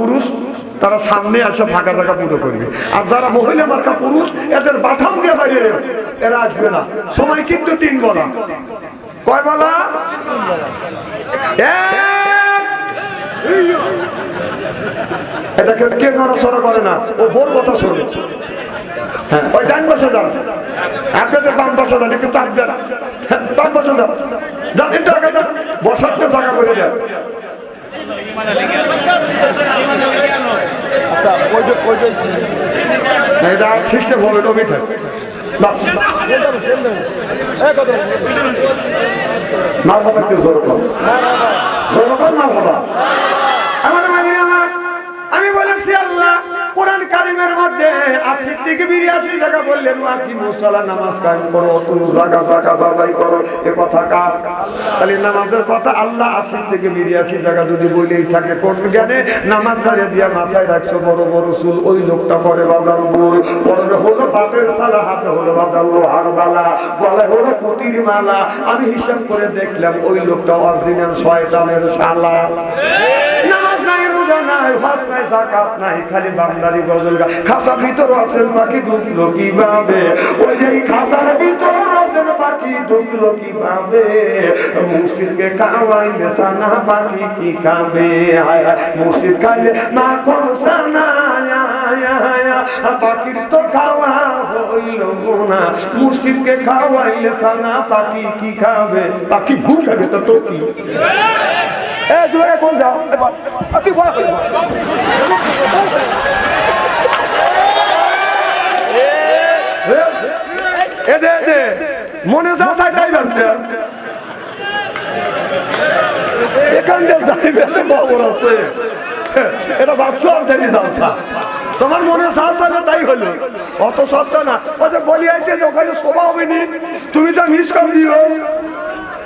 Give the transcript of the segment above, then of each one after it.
পুরুষ তারা সামনে আসে ফাঁকা ফাঁকা পুরো করবে। আর যারা মহিলা মার্কা পুরুষ এদের দিয়ে হারিয়ে এরা আসবে না। সময় কিন্তু তিন বলা। কয় বলা? এক। এটা কেউ কে নড়াচড়া করে না। ও বোর কথা শোনে। হ্যাঁ ওই ডান পাশে যান। আপনাদের বাম পাশে যান একটু চাপ দেন। হ্যাঁ, বাম পাশে বসার জায়গা করে দেন এটা সিস্টেম হবে নবীতে বাস মার বাবা একটু জোর কর। জোর কর মার বাবা। আশি থেকে বিরিয়াশি জায়গা বললেন কি মুসলা নামাজ কায়েম করো জায়গা জায়গা বাবাই করো। এ কথা কার? তাহলে নামাজের কথা আল্লাহ আশি থেকে বিরিয়াশি জায়গা যদি বলেই থাকে, কোন জ্ঞানে? নামাজ সারে দিয়া মাথায় রাখছো, বড় বড় চুল, ওই লোকটা পরে বাদাম বল পরে হলো পাটের সালা হাতে হলো বাদাম লোহার বালা বলে হলো কুটির মালা। আমি হিসাব করে দেখলাম, ওই লোকটা অরিজিনাল শয়তানের শালা। রোজা নাই হজ নাই, জাকাত নাই, খালি বাংলারি গজল গা। খাসা ওই যে খাসার ভিতর আছেন, পাখি ঢুকলো কীভাবে? মুর্শিদকে খাওয়াইলে সানা পাখি কি খাবে? মুর্শিদ খাইলে না করো সানা পাখির তো খাওয়া হইল না। মুর্শিদকে খাওয়াইলে সানা পাখি কি খাবে? পাখি ভুল খাবে তো কি? এ জোরে কোন যাও? তুই। এ দে দে। মনে যা চাই তাই ভাবছে এখান দিয়ে যাইবে তো খবর আছে। এটা ভাবছ আমি তোমার মনে সাহস আছে তাই হলো। অত সস্তা না। ওদের বলি আছে যে ওখানে শোভা হবে নি তুমি যা মিস কল দিও।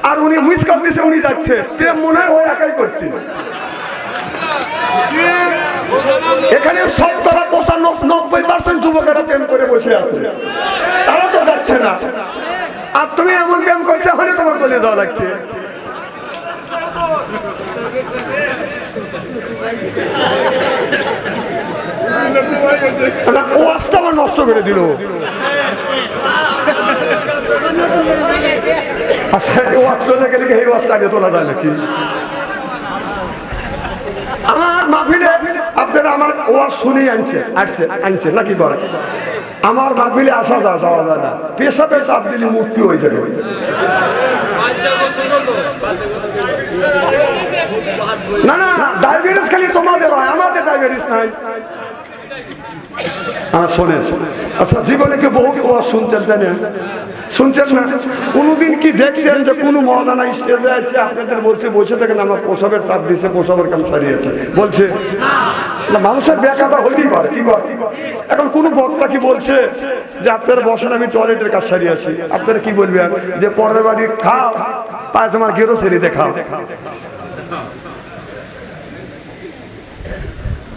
আর উনি মিস কল দিছে, উনি যাচ্ছে। প্রেম মনে হয় ও একাই করছে? এখানে শতকরা নব্বই পার্সেন্ট যুবকেরা প্রেম করে বসে আছে। তারা তো যাচ্ছে না। আর তুমি এমন প্রেম করছে হলে তোমার চলে যাওয়া লাগছে। না ও আসটা আমার নষ্ট করে দিল। আচ্ছা ও চলে গেলে এই ওয়াজটা আগে তোলা নাকি? আমার মাহফিলে আপনারা আমার ওয়াজ শুনেই আনছে আসছে আনছে, নাকি করে? আমার মাহফিলে আসা যা যাওয়া যায় না। দিলে মুক্তি হয়ে যাবে। না না ডায়াবেটিস খালি তোমাদের হয়, আমাদের ডায়াবেটিস নাই। হ্যাঁ শোনেন। আচ্ছা জীবনে কি বহু ওয়াজ শুনছেন জানেন শুনছেন না? কোনোদিন কি দেখছেন যে কোনো মহাদানা স্টেজে এসে আপনাদের বলছে, বসে থাকেন, আমার প্রসবের চাপ দিছে, প্রসবের কাম সারিয়েছে। বলছে, না, মানুষের ব্যাখ্যাটা হইতেই পারে, কি করে এখন কোনো বক্তা কি বলছে যে, আপনারা বসেন, আমি টয়লেটের কাজ সারিয়ে আসি? আপনারা কি বলবেন? যে, পরের বাড়ি খাও, পায়জামার গেরো সেরি দেখাও।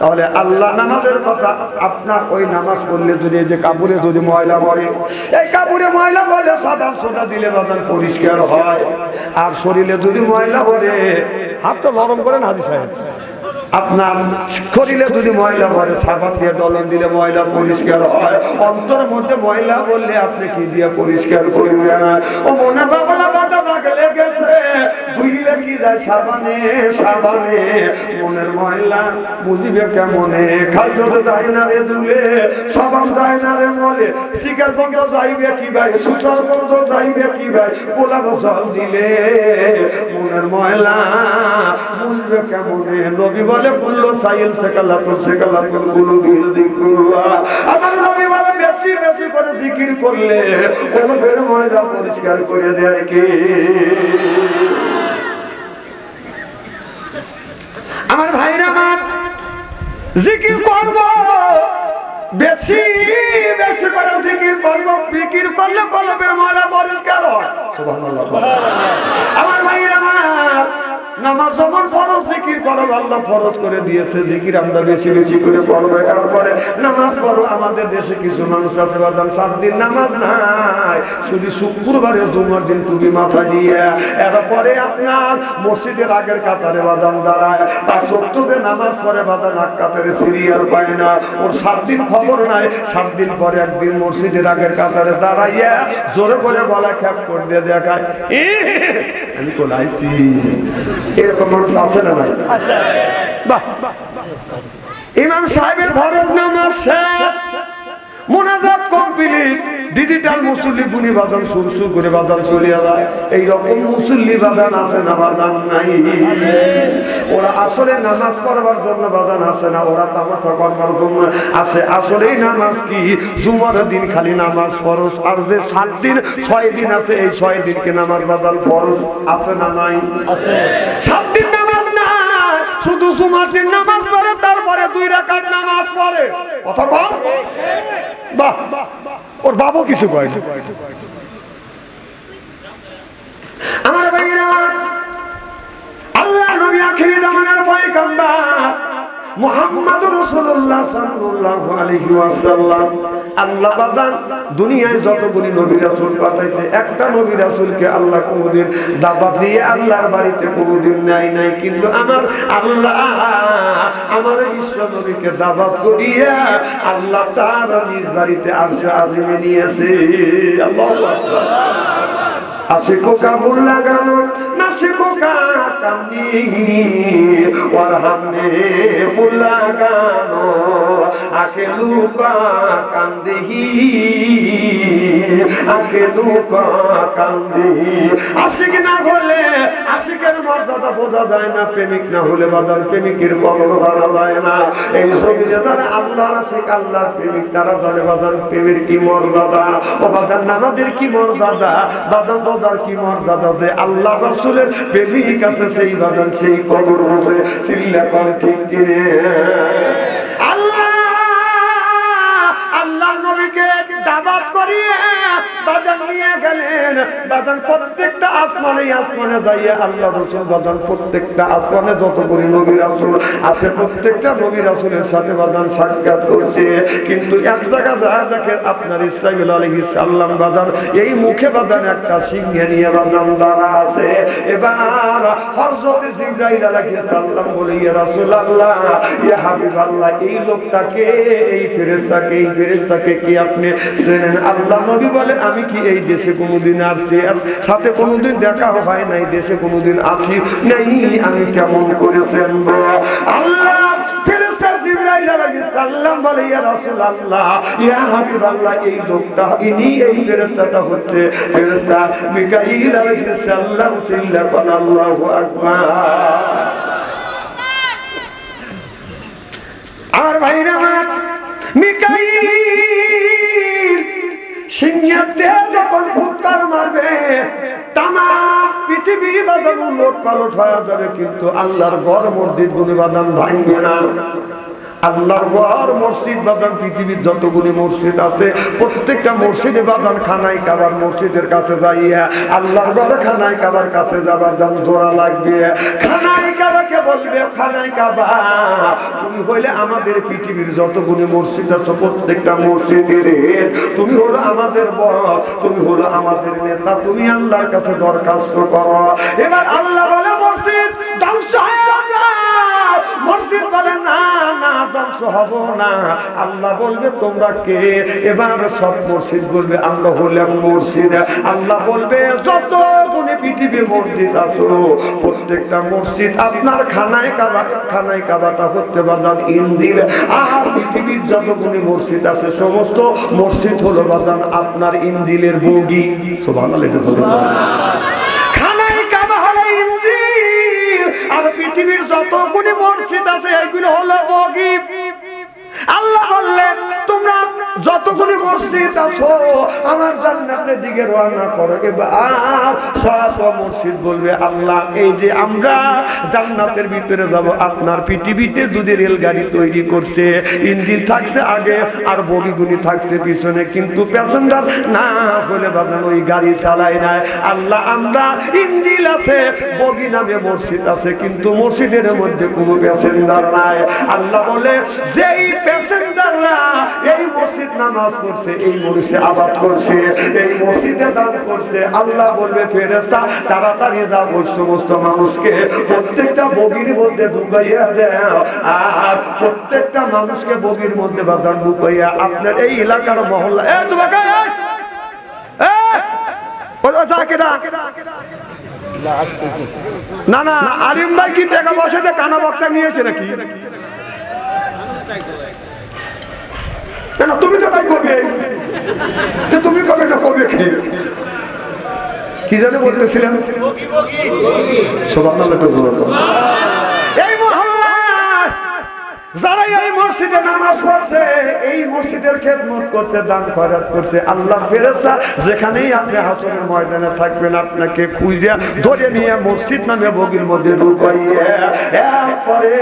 তাহলে আল্লাহ নামাজের কথা আপনার ওই নামাজ পড়লে যদি এই যে কাপড়ে যদি ময়লা পড়ে এই কাপড়ে ময়লা পড়লে সাদা সোদা দিলে বাদাম পরিষ্কার হয়। আর শরীরে যদি ময়লা পড়ে হাতটা নরম করেন হাজি সাহেব। আপনার শরীরে যদি ময়লা পড়ে সাবান দিয়ে ডলন দিলে ময়লা পরিষ্কার হয়। অন্তরের মধ্যে ময়লা বললে আপনি কি দিয়ে পরিষ্কার করবেন? ও মনে বাবলা যায় সাবানে সাবানে, মনের ময়লা বুঝিবে কেমনে? যায় না রে সবাম যায় না রে মলে। শিকার যাইবে কি ভাই? যাইবে কি ভাই? গোলাপ জল দিলে, মনের ময়লা বুঝবে কেমনে? নবী বলে বলল সাইল সেকালা তো সেকালা তো কোনো গিল দিকুল্লা আমার নবী বলে, বেশি বেশি করে জিকির করলে কোনো ময়লা পরিষ্কার করে দেয় কে? আমার ভাইরা আমার জিকির করব। বেশি বেশি করে জিকির করব, ফিকির করলে কলবের মালা পরিষ্কার হয়। সুবহানাল্লাহ আমার ভাইরা নামাজ যেমন ফরজ, জিকির করো আল্লাহ ফরজ করে দিয়েছে। জিকির আমরা বেশি বেশি করে করব তারপরে নামাজ পড়ো, আমাদের দেশে কিছু মানুষ আছে বাদাম সাত দিন নামাজ নাই। শুধু শুক্রবারে জুমার দিন টুপি মাথা দিয়ে। এরপরে আপনার মসজিদের আগের কাতারে বাদাম দাঁড়ায়। তার সত্যতে নামাজ পড়ে বাদাম এক কাতারে সিরিয়াল পায় না। ওর সাত দিন খবর নাই। সাত দিন পরে একদিন মসজিদের আগের কাতারে দাঁড়াইয়া জোরে করে গলা খ্যাপ করে দিয়ে দেখায় আমি কোলাইছি এরকম মানুষ আছে না নাই? বাহ। ইমাম সাহেবের ফরজ নামাজ শেষ। মোনাজাত কমপ্লিট ডিজিটাল মুসল্লি গুনি বাদান সুর সুর করে বাদান চলিয়া যায়। এইরকম মুসল্লি বাদান আছে না বাদান নাই? ওরা আসলে নামাজ পড়বার জন্য বাদান আসে না ওরা তামাশা করবার জন্য আসে আসলেই নামাজ কি? জুমার দিন খালি নামাজ ফরজ আর যে সাত দিন ছয় দিন আছে এই ছয় দিনকে নামাজ বাদান ফরজ আছে না নাই? আছে। সাত দিন শুধু জুমাতের নামাজ পড়ে, তারপরে দুই রাকাত নামাজ পড়ে। কত কম? বাহ ওর বাবু কিছু কয়। আমার ভাইয়েরা আল্লাহ নবী আখিরি জামানার পয়গম্বর। মুহাম্মদ রাসূলুল্লাহ সাল্লাল্লাহু আলাইহি ওয়াসাল্লাম। আল্লাহ বাদান, দুনিয়ায় যতগুলি নবী রাসূল দিয়ে আল্লাহর বাড়িতে কোনদিন নেয় নাই। কিন্তু আমার আল্লাহ, আমার বিশ্ব নবীকে দাওয়াত করিয়া আল্লাহ তার নিজ বাড়িতে আরশে আজিমে নিয়েছে। আশিকো কাবুল লাগানো নাসিকো কা কামনি ওর হামনে মুল্লা গানো আকে লুকা কান্দিহি আকে লুকা কান্দিহি আশিক না হলে আশিকের মর্যাদা বোঝা যায় না, প্রেমিক না হলে বাদার প্রেমিকের কবর ধরা যায় না। এই ছবিতে যারা আল্লাহর আশিক আল্লাহর প্রেমিক, তারা বলে বাদার প্রেমের কি মর্যাদা, ও বাদার নানাদের কি মর্যাদা। বাদান বাদার কি মর্যাদা যে আল্লাহ রাসূলের প্রেমিক আছে সেই বাদান, সেই কবর হবে, চিল্লা করে ঠিক কিনে। আল্লাহ আল্লাহ নবীকে দাবাত করিয়ে বাজার নিয়ে গেলেন। বাজান প্রত্যেকটা আসমানে আসমানে যাইয়ে আল্লাহ রসুল বাজান প্রত্যেকটা আসমানে যত রাসুল আছে, প্রত্যেকটা সাথে বাজান সাক্ষাৎ করছে। কিন্তু এক জায়গা যা দেখে আপনার ইসরাইল আলহি সাল্লাম বাজান এই মুখে বাজান একটা সিংহে নিয়ে বাজান দাঁড়া আছে। এবার সালাম বলে, ইয়া রাসূলুল্লাহ, ইয়া হাবিবাল্লাহ, এই লোকটাকে এই ফেরেশতাকে এই ফেরেশতাকে কি আপনি আল্লাহ নবী বলে, আমি কি এই দেশে কোনোদিন আসছি? আর সাথে কোনোদিন দেখা হয় নাই, দেশে কোনোদিন আসি নাই। আমি কেমন করে চেনব আল্লাহ ফেরেশতা জিব্রাইল আলাইহিস সালাম বলে রাসূলুল্লাহ হাবিবাল্লাহ, এই লোকটা, ইনি এই ফেরেশতাটা হচ্ছে ফেরেশতা মিকাইল আলাইহিস সালাম সিল্লা আল্লাহু আকবার। আমার ভাইরা মিকাইল সিংহাতে যখন ফুৎকার মারবে তামা পৃথিবী উলট পালট হয়ে যাবে, কিন্তু আল্লাহর গড় মসজিদ গুলি বাদান ভাঙবে না। আল্লাহর ঘর মসজিদ বাদান পৃথিবীর যতগুলি মসজিদ আছে, প্রত্যেকটা মসজিদে বাদান খানাই কাবার মসজিদের কাছে যাইয়া আল্লাহর ঘর খানাই কাবার কাছে যাবার দাম জোড়া লাগবে। খানাই কাবাকে বলবে খানাই কাবা। তুমি হইলে আমাদের পৃথিবীর যতগুলি মসজিদ আছে, প্রত্যেকটা মসজিদের। তুমি হলো আমাদের বস তুমি হলো আমাদের নেতা, তুমি আল্লাহর কাছে দরখাস্ত করো। এবার আল্লাহ বলে, মসজিদ ধ্বংস হয়ে মসজিদ বলে ধ্বংস হব না। আল্লাহ বলবে, তোমরা কে? এবার সব মসজিদ বলবে, আমরা হলাম মসজিদ আল্লাহ বলবে, যত গুণে পৃথিবী মসজিদ আছো প্রত্যেকটা মসজিদ আপনার খানায় কাবা, খানায় কাবাটা হচ্ছে বাদান ইন্দিল। আর পৃথিবীর যত গুণে মসজিদ আছে, সমস্ত মসজিদ হলো বাদান আপনার ইন্দিলের বগি। সোভানাল এটা যতগুলি মসজিদ আছো, আমার জান্নাতের দিকে রওনা করো। এবার সব মসজিদ বলবে, আল্লাহ, এই যে আমরা জান্নাতের ভিতরে যাব, আপনার পৃথিবীতে যদি রেলগাড়ি তৈরি করছে, ইঞ্জিন থাকছে আগে আর বগিগুলি থাকছে পিছনে, কিন্তু প্যাসেঞ্জার না হলে বাবান ওই গাড়ি চালায় না। আল্লাহ, আমরা ইঞ্জিন আছে, বগি নামে মসজিদ আছে, কিন্তু মসজিদের মধ্যে কোনো প্যাসেঞ্জার নাই। আল্লাহ বলে, যেই এই মসজিদ নামাজ পড়ছে, এই মসজিদে আবাদ করছে, এই মসজিদে দান করছে। আল্লাহ বলবে ফেরেস্তা তাড়াতাড়ি যা ওই সমস্ত মানুষকে প্রত্যেকটা বগির মধ্যে ঢুকাইয়া দেয় আর প্রত্যেকটা মানুষকে বগির মধ্যে বাদান ঢুকাইয়া আপনার এই এলাকার মহল্লা এ, তোমাকে। না না, আলিম ভাই কি টাকা বসাতে কানা বক্তা নিয়েছে নাকি? কেন তুমি তো তাই করবে? তো তুমি কবে না করবে কি? কি জানে বলতেছিলেন সবার একটু জোরে বলো। এই মহল্লায় যারা এই মসজিদে নামাজ পড়ছে, এই মসজিদের খেদমত করছে, দান খয়রাত করছে আল্লাহ ফেরেস্তা যেখানেই আপনি হাসনের ময়দানে থাকবেন, আপনাকে খুঁজে ধরে নিয়ে মসজিদ নামে বগির মধ্যে ঢুকাইয়ে, এরপরে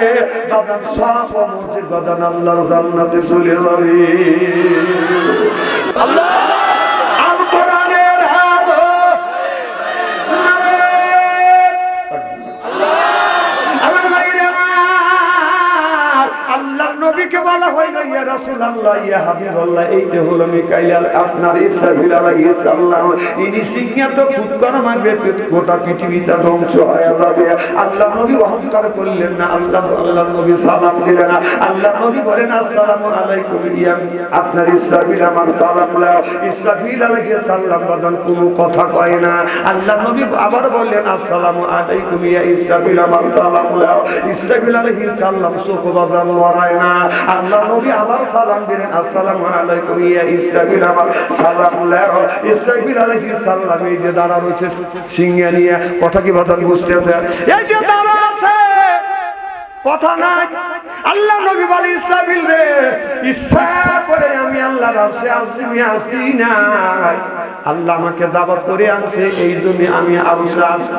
বাদান সব মসজিদ বাদান আল্লাহর জান্নাতে চলে যাবে। আল্লাহ! আল্লাহ কোনো কথা কয় না। আল্লাহ নবী আবার বললেন, আসসালামু আলাইকুম, ইয়া ইসরাফিল আমার সালাম ইসরাফিল আলাইহিস সালাম চোখ লড়ায় না। আল্লাহ নবী আবার সালাম দিলেন আসসালামু আলাইকুম, ইয়া ইসরাফিল আমার সালাম ইসরাফিল সালাম, এই যে দাঁড়া রয়েছে সিংহে নিয়ে, কথা কি বাদন বুঝতেছে এই যে দাঁড়া আছে, কথা নাই। আল্লাহ নবী বলে ইসলামিল রে, ইচ্ছা করে আমি আল্লাহর আরশে আসিমি আসি না আল্লাহ আমাকে দাওয়াত করে আনছে, এই জন্য আমি আরশে আসি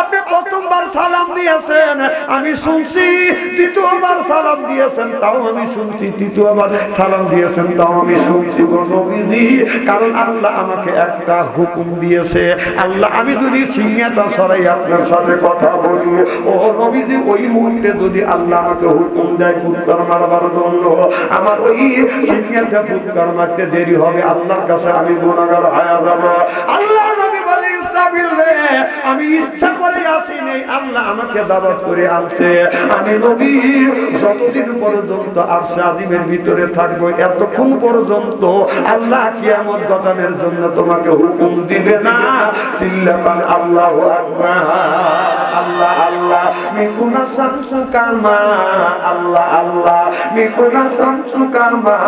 আপনি প্রথমবার সালাম দিয়েছেন, আমি শুনছি দ্বিতীয়বার সালাম দিয়েছেন, তাও আমি শুনছি তৃতীয়বার সালাম দিয়েছেন, তাও আমি শুনছি কারণ আল্লাহ আমাকে একটা হুকুম দিয়েছে, আল্লাহ, আমি যদি সিংহাটা সরাই আপনার সাথে কথা বলি, ও নবীজি, ওই মুহূর্তে যদি আল্লাহ আমাকে হুকুম দেয় ফুৎকার মারবার জন্য, আমার ওই সিংহাটা ফুৎকার মারতে দেরি হবে, আল্লাহর কাছে আমি গুণাগার হয়ে যাব। আল্লাহ নবী বলে ইসলামিল রে, আমি ইচ্ছা করে আসিনি আল্লাহ আমাকে দাওয়াত করে আনছে। আমি নবী, যতদিন পর্যন্ত আরশে আজিমের ভিতরে থাকব, এতক্ষণ পর্যন্ত আল্লাহ কিয়ামত ঘটানোর জন্য তোমাকে হুকুম দিবে না। চিল্লাপান আল্লাহু আকবার। আল্লাহ আল্লাহ, মিকুনা শামসু কামা। আল্লাহ আল্লাহ, মিকুনা শামসু কামা।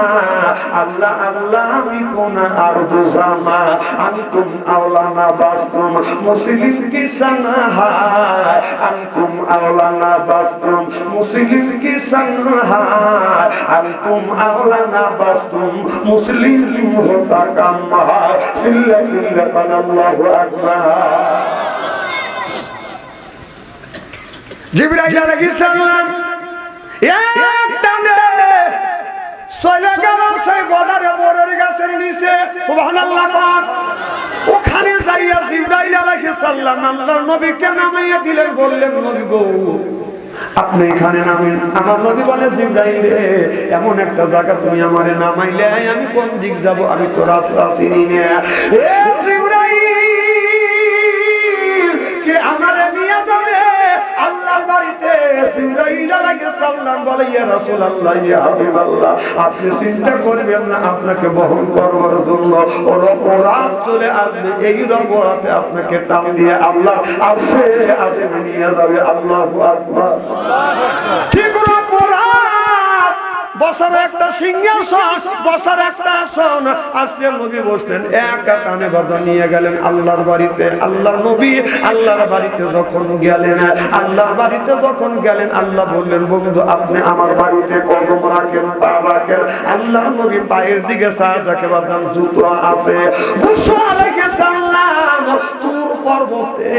আল্লাহ আল্লাহ, মিকুনা আরদু জামা। আনতুম আওলানা বাস্তুম মুসলিম কি সংহার আনতুম আওলানা বাস্তুম মুসলিম কি সংহার আনতুম আওলানা বাস্তুম মুসলিম হোতা কাম্মা সিল্লা সিল্লা কানাল্লাহু আকবার। জিবরাইল আলাইহিস সালাম, এক টানে চলে গেল সেই বর্ডারে, বরের গাছের নিচে, সুবহানাল্লাহ সালাম আল্লাহর নবীকে নামাইয়া দিলেন, বললেন, নবী গো, আপনি এখানে নামেন। আমার নবী বলে, জিবরাইল রে, এমন একটা জায়গা তুমি আমারে নামাইলে, আমি কোন দিক যাব? আমি তো রাস্তা চিনি না। বলে ইয়া রাসূলুল্লাহ ইয়া হাবিবাল্লাহ, আপনি চিন্তা করবেন না, আপনাকে বহন করবার জন্য রপরাত চলে আসবে এই রপরাতে আপনাকে টান দিয়ে আল্লাহ আসে আসে নিয়ে যাবে, আল্লাহু আকবার। ঠিক রপরাত বসার একটা সিংহাসন, বসার একটা আসন। আজকে নবী বসলেন, একা টানে বাধা নিয়ে গেলেন আল্লাহর বাড়িতে। আল্লাহর নবী আল্লাহর বাড়িতে যখন গেলেন, আল্লাহর বাড়িতে যখন গেলেন, আল্লাহ বললেন, বন্ধু, আপনি আমার বাড়িতে কদম রাখেন পা রাখেন আল্লাহর নবী পায়ের দিকে সাহায্যকে বাদাম জুতো আছে। বুঝছ আলাইকে তুর পর্বতে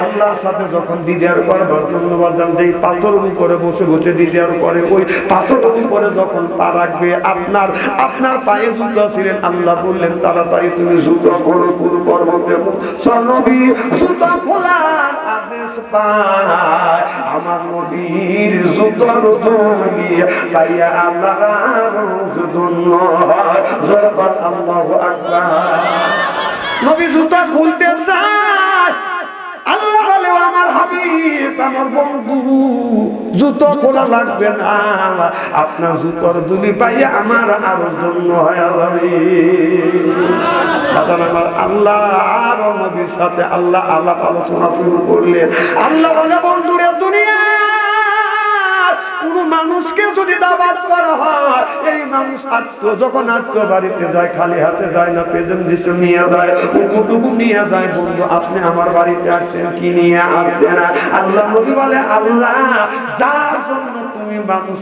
আল্লাহর সাথে যখন দিদার করবার জন্য বাদাম যেই পাথরের উপরে বসে বসে দিদার করে, ওই পাথরের উপরে যখন পা রাখবে, আপনার আপনার পায়ে জুতো ছিলেন, আল্লাহ বললেন, তাড়াতাড়ি তুমি জুতো তুর পর্বতে জুতো খোলার আদেশ পায়। আমার নবীর জুতোর তুমি পাইয়া আল্লাহ ধন্য আল্লাহু আকবার। নবী জুতা খুলতে আমার বন্ধু, জুতো খোলা লাগবে না। আপনার জুতোর দুলি পাইয়া আমার আরও জন্য আল্লাহ আর সাথে আল্লাহ আলোচনা শুরু করলেন আল্লাহ দুনিয়া কোন মানুষকে যদি দাবাত করা হয় এই মানুষ আত্ম, যখন যায়, খালি হাতে যায় না দৃশ্য নিয়ে যায় নিয়ে যায়, বন্ধু, আপনি আমার বাড়িতে কি নিয়ে আল্লাহ নবী বলে, আল্লাহ, যার জন্য তুমি মানুষ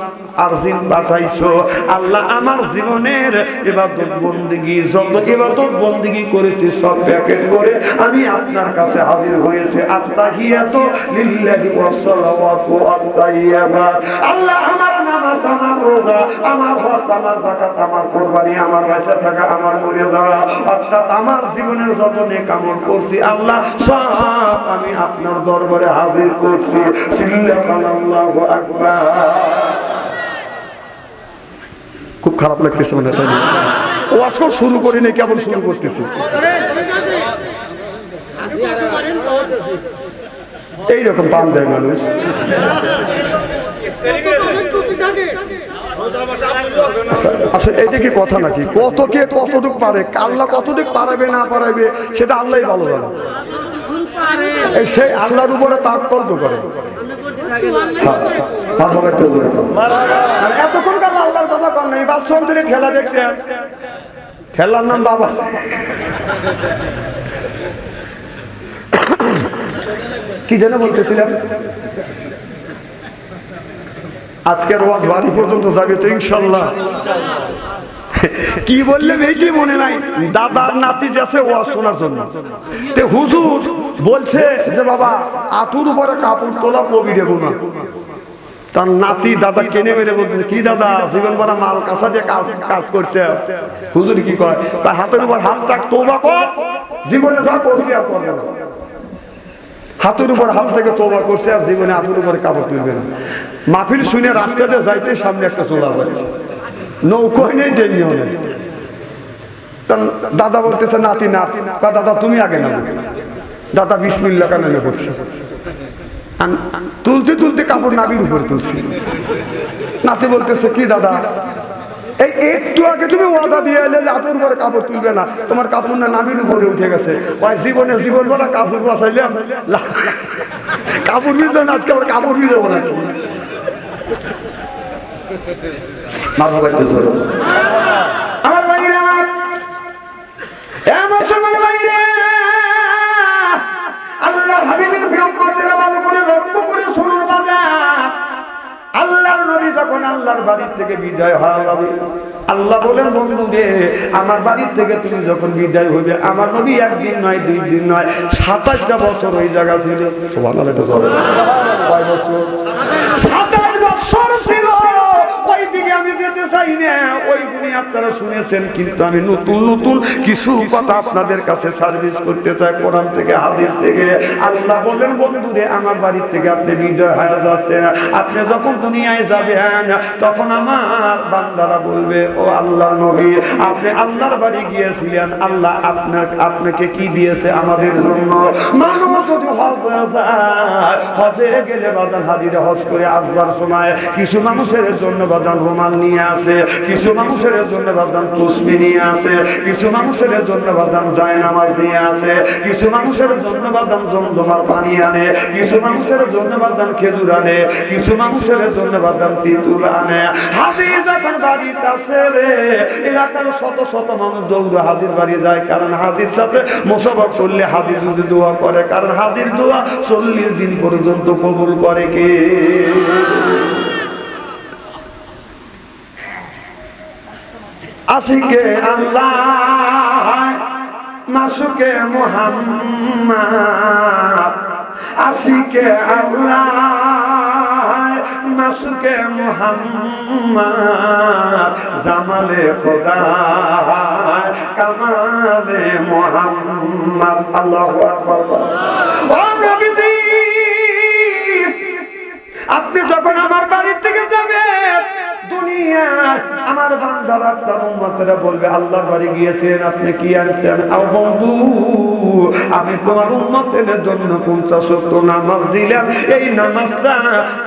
পাঠাইছো আল্লাহ আমার জীবনের এবাদত বন্দিগি, যত এবাদত বন্দিগি করেছি, সব প্যাকেট করে আমি আপনার কাছে হাজির হয়েছে। আত্তাহিয়াত লিল্লাহি ওয়াস সালাওয়াতু আল্লাহ আমার নামাজ আমার রোজা, আমার হজ, আমার যাকাত, আমার আমার থাকা, আমার মরে অর্থাৎ আমার জীবনের যত করছি, আল্লাহ সব আমি আপনার দরবারে হাজির করছি। আকবার। খুব খারাপ লাগতেছে মনে তাই না? ও আজকাল শুরু করিনি কেবল শুরু করতেছি। এইরকম পান দেয় মানুষ। আচ্ছা, এইটা কি কথা নাকি? কত কে কতটুক পারে? আল্লাহ কতটুক পারাবে না পারাবে সেটা আল্লাহ ভালো জানে। সেই আল্লাহর উপরে তাৎপর্য করে। হ্যাঁ, কথা খেলা দেখছেন? নাম বাবা। কি যেন বলতেছিলাম? আজকের ওয়াজ বাড়ি পর্যন্ত যাবে তো ইনশাল্লাহ। কি বললে এইটি মনে নাই? দাদার নাতি যাচ্ছে ওয়াজ শোনার জন্য। তে হুজুর বলছে যে বাবা আটুর উপরে কাপড় তোলা কবিরে গুনা তার নাতি দাদা কেনে মেরে বলতেছে কি দাদা জীবন ভরা মাল কাঁচা দিয়ে কাজ কাজ করছে? হুজুর কি কয়? হাতের উপর হাত রাখ তোবা কর। জীবনে যা আর করবে না। হাতের উপর হাত থেকে তোবা করছে আর জীবনে হাতের উপরে কাপড় তুলবে না। মাহফিল শুনে রাস্তাতে যাইতে সামনে একটা তোলা পাচ্ছে নৌকো নেই নেই। তখন দাদা বলতেছে নাতি নাতি। কয়, দাদা তুমি আগে না দাদা বিসমিল্লা কানে করছে তুলতে তুলতে কাপড় নাবির উপরে তুলছি। নাতি বলতেছে কি দাদা? এই একটু আগে তুমি ওয়াদা দিয়ে এলে যে হাতের উপরে কাপড় তুলবে না। তোমার কাপড় না নামির উপরে উঠে গেছে। ওই জীবনে জীবন বলা কাপড় বাসাইলে কাপড় ভিজবে না, আজকে আমার কাপড় ভিজাবো না। আমার বাইরে আমার এ মুসলমান বাইরে আল্লাহর বাড়ির থেকে বিদায় হওয়া যাবে আল্লাহ বলেন, বন্ধু রে, আমার বাড়ির থেকে তুমি যখন বিদায় হইবে, আমার নবী একদিন নয়, দুই দিন নয়, সাতাশটা বছর ওই জায়গা ছিল। কয় বছর? আমি যেতে চাই না। ওইগুলি আপনারা শুনেছেন, কিন্তু আমি নতুন নতুন কিছু কথা আপনাদের কাছে সার্ভিস করতে চাই, কোরআন থেকে, হাদিস থেকে। আল্লাহ বললেন, বন্ধুরে, আমার বাড়ির থেকে আপনি বিদয় হয়ে যাচ্ছেন। আপনি যখন দুনিয়ায় যাবেন, তখন আমার বান্দারা বলবে, ও আল্লাহ নবী, আপনি আল্লাহর বাড়ি গিয়েছিলেন। আল্লাহ আপনার আপনাকে কি দিয়েছে আমাদের জন্য? মানুষ যদি হজে গেলে বাদান হাজিরে হজ করে আসবার সময় কিছু মানুষের জন্য বাদান রুমাল নিয়ে আসে, কিছু মানুষের জন্য বাদান তুসমি নিয়ে আসে, কিছু মানুষের জন্য বাদান যায় নামাজ নিয়ে আসে, কিছু মানুষের জন্য বাদান জমজমার পানি আনে, কিছু মানুষের জন্য বাদান খেজুর আনে, কিছু মানুষের জন্য বাদান তিতুল আনে। হাজির যখন বাড়িতে আসে রে, এলাকার শত শত মানুষ দৌড়ে হাজির বাড়ি যায়, কারণ হাজির সাথে মোসাফা করলে হাজির যদি দোয়া করে, কারণ হাজির দোয়া চল্লিশ দিন পর্যন্ত কবুল করে কে? আশিকে আল্লাহ, মাসুকে মোহাম্মদ। আশিকে আল্লাহ, মাসুকে মোহাম্মদ। জামালে খোদা কামালে মোহাম্মদ। আল্লাহু আকবার। ও নবীজি, আপনি যখন আমার দুনিয়া আমার বান্দারা আপনার উম্মতেরা বলবে আল্লাহ বাড়ি গিয়েছেন, আপনি কি আনছেন? আও বন্ধু, আমি তোমার উম্মতের জন্য পঞ্চাশ ওয়াক্ত নামাজ দিলাম। এই নামাজটা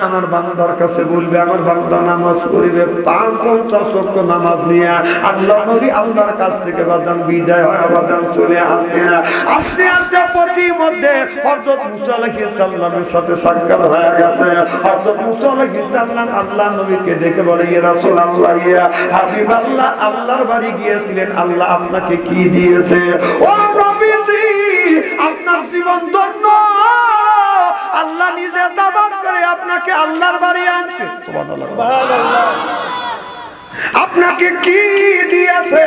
আমার বান্দার কাছে বলবে, আমার বান্দা নামাজ করিবে পাঁচ পঞ্চাশ ওয়াক্ত নামাজ নিয়ে। আল্লাহ নবী আল্লাহর কাছ থেকে বাদাম বিদায় হয় বাদাম চলে আসবে না। আস্তে আস্তে প্রতি মধ্যে হযরত মুসা আলাইহিস সালামের সাথে সাক্ষাৎ হয়ে গেছে। হযরত মুসা আলাইহিস সালাম আল্লাহ নবীকে দেখে বলে, ইয়া রাসূলুল্লাহ হাবিব আল্লাহ আল্লাহর বাড়ি গিয়েছিলেন। আল্লাহ আপনাকে কি দিয়েছে? ও নবীজি, আপনার জীবন ধন্য। আল্লাহ নিজে দাবাত করে আপনাকে আল্লাহর বাড়ি আনছে। সুবহানাল্লাহ। আপনাকে কি দিয়েছে?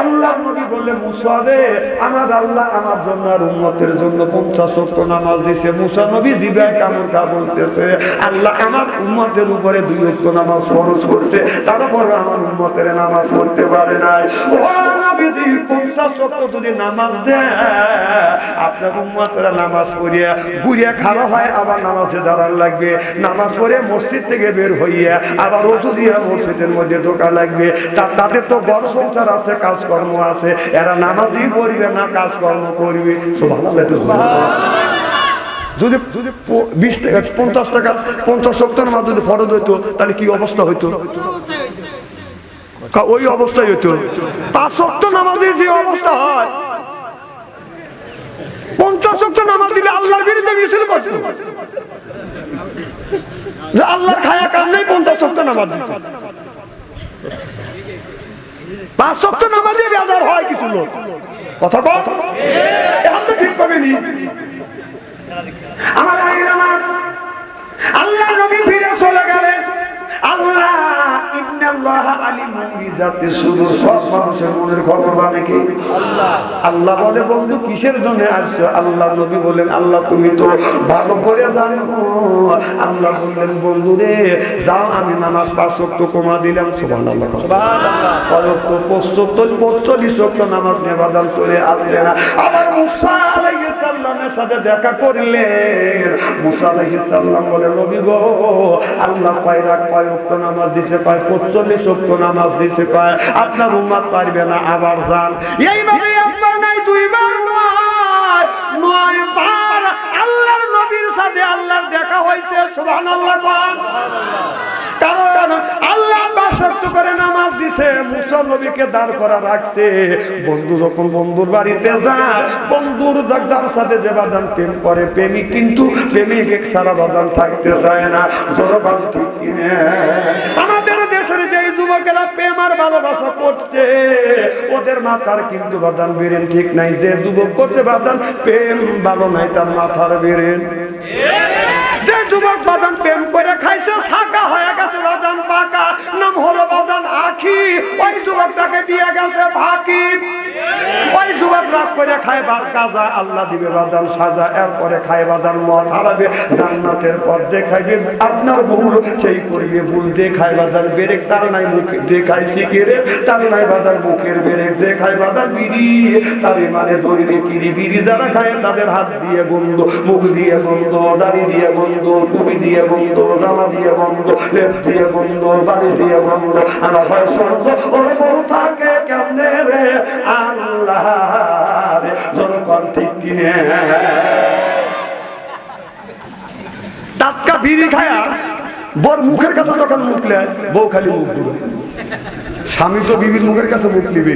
আল্লাহ নবী বলে মুসা রে, আমার আল্লাহ আমার জন্য আর উম্মতের জন্য পঞ্চাশ ওয়াক্ত নামাজ দিছে। মুসা নবী জিবায় কামড় কা বলতেছে, আল্লাহ আমার উম্মতের উপরে দুই ওয়াক্ত নামাজ ফরজ করছে। তারপর আমার উম্মতের নামাজ পড়তে পারে নাই। ও নবীজি, পঞ্চাশ ওয়াক্ত যদি নামাজ দেয়, আপনার উম্মতেরা নামাজ পড়িয়া বুড়িয়া খাওয়া হয়, আবার নামাজে দাঁড়ান লাগবে। নামাজ পড়ে মসজিদ থেকে বের হইয়া আবার ওষুধ দিয়া মসজিদের মধ্যে ঢোকা। লাগবে। তা- তাদের তো ঘর সংসার আছে, কাজকর্ম আছে। এরা নামাজই পড়বে না, কাজকর্ম করবে। যদি যদি বিশ টাকা, পঞ্চাশ টাকা, পঞ্চাশ সপ্তাহ নামাজ যদি ফরজ হইতো, তাহলে কি অবস্থা হইতো? ওই অবস্থায় হইতো। পাঁচ সত্য নামাজে যে অবস্থা হয়। পঞ্চাশ সপ্তাহ নামাজ দিলে আল্লাহর বিরুদ্ধে মিছিল যে আল্লাহর খায়া কাম নেই পঞ্চাশ সপ্তাহ নামাজ পাঁচ সপ্তাহ নামাজে বেজার হয় কিছু লোক। কথা এখন তো ঠিক করবে নি? আমার ভাইয়ের আমার আল্লাহ নবী ফিরে চলে গেলেন। আল্লাহ ইন্নাল্লাহ আলিমুন বিজাতি সুদূর সব মানুষের মনের খবর জানে কে? আল্লাহ। আল্লাহ বলে বন্ধু কিসের জন্য আসছো? আল্লাহ নবী বলেন আল্লাহ তুমি তো ভালো করে জানো। আল্লাহ বললেন বন্ধু রে যাও আমি নামাজ পাঁচ ওয়াক্ত কমা দিলাম। সুবহানাল্লাহ ওয়াক্ত নামাজ নেবাদান চলে আসবে না। মুসা আলাইহিস সালামের সাথে দেখা করলেন মুসা নবী গো, আল্লাহ কয় রাখ কয় ওয়াক্ত নামাজ দিছে, কয় পঁচল্লিশ ওয়াক্ত নামাজ কয় আপনার উম্মত পারবে না আবার যান। এইভাবে একবার নাই, দুইবার নয় নয় বার আল্লাহর নবীর সাথে আল্লাহর দেখা হয়েছে, সুবহানাল্লাহ কোন কারণ আল্লাহ করে নামাজ দিছে দাঁড় করা রাখছে। বন্ধু যখন বন্ধুর বাড়িতে বন্ধুর সাথে যে বাদান প্রেম করে, প্রেমিক কিন্তু প্রেমিক সারা বাদান থাকতে চায় না জনগণ ঠিক কিনে। আমাদের দেশের যে যুবকেরা প্রেম আর ভালোবাসা করছে, ওদের মাথার কিন্তু বাদান বেরেন ঠিক নাই। যে যুবক করছে বাদান প্রেম, ভালো নাই তার মাথার বেরেন। যে যুবক বাদাম প্রেম পাকা নাম হলো বাদান আখি। ওই যুবকটাকে দিয়ে গেছে ফাঁকি। ওই যুবক রাগ করে খায় বা গাজা, আল্লাহ দিবে বাদান সাজা, এরপরে খায় বাদান মদ, হারাবে। জান্নাতের পথ দেখাইবে, আপনার ভুল, সেই করবে ভুল যে খায় বাদান বেরেক, তার নাই মুখে যে খায় সিগেরে তার নাই বাদার মুখের বেরেক যে খায় বিড়ি। তার মানে দৈরে কিরি বিড়ি, যারা খায় তাদের হাত দিয়ে গন্ধ, মুখ দিয়ে গন্ধ, দাড়ি দিয়ে গন্ধ, টুপি দিয়ে গন্ধ, জামা দিয়ে গন্ধ, লেপ দিয়ে গন্ধ। বাড়ি দিয়ে বন্ধ আমার হয় সহ্য ওর বউ থাকে কেমনে রে? আল্লাহ ঠিক কিনে। টাটকা বিড়ি খায়া বর মুখের কাছে যখন মুখ নেয়, বউ খালি মুখ স্বামী তো বিবির মুখের কাছে মুখ নিবে।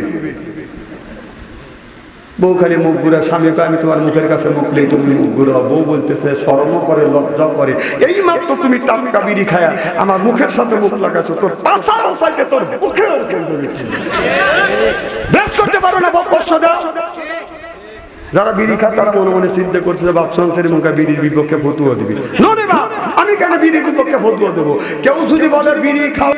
বউ মুখ ঘুরা স্বামীকে আমি তোমার মুখের কাছে মুখ নেই, তুমি মুখ ঘুরো বউ বলতেছে, শরম করে, লজ্জা করে। এই মাত্র তুমি টাটকা বিড়ি খায়া আমার মুখের সাথে মুখ লাগাছো তোর সাইডে তোর বেশ করতে পারো না যারা বিড়ি খান তারা মনে মনে চিন্তা করছে বাপ সংসারের মুখে বিড়ির বিপক্ষে ফতুয়া দিবি। আমি কেন বিড়ির বিপক্ষে ফতুয়া দেবো? কেউ যদি বলে, বিড়ি খাও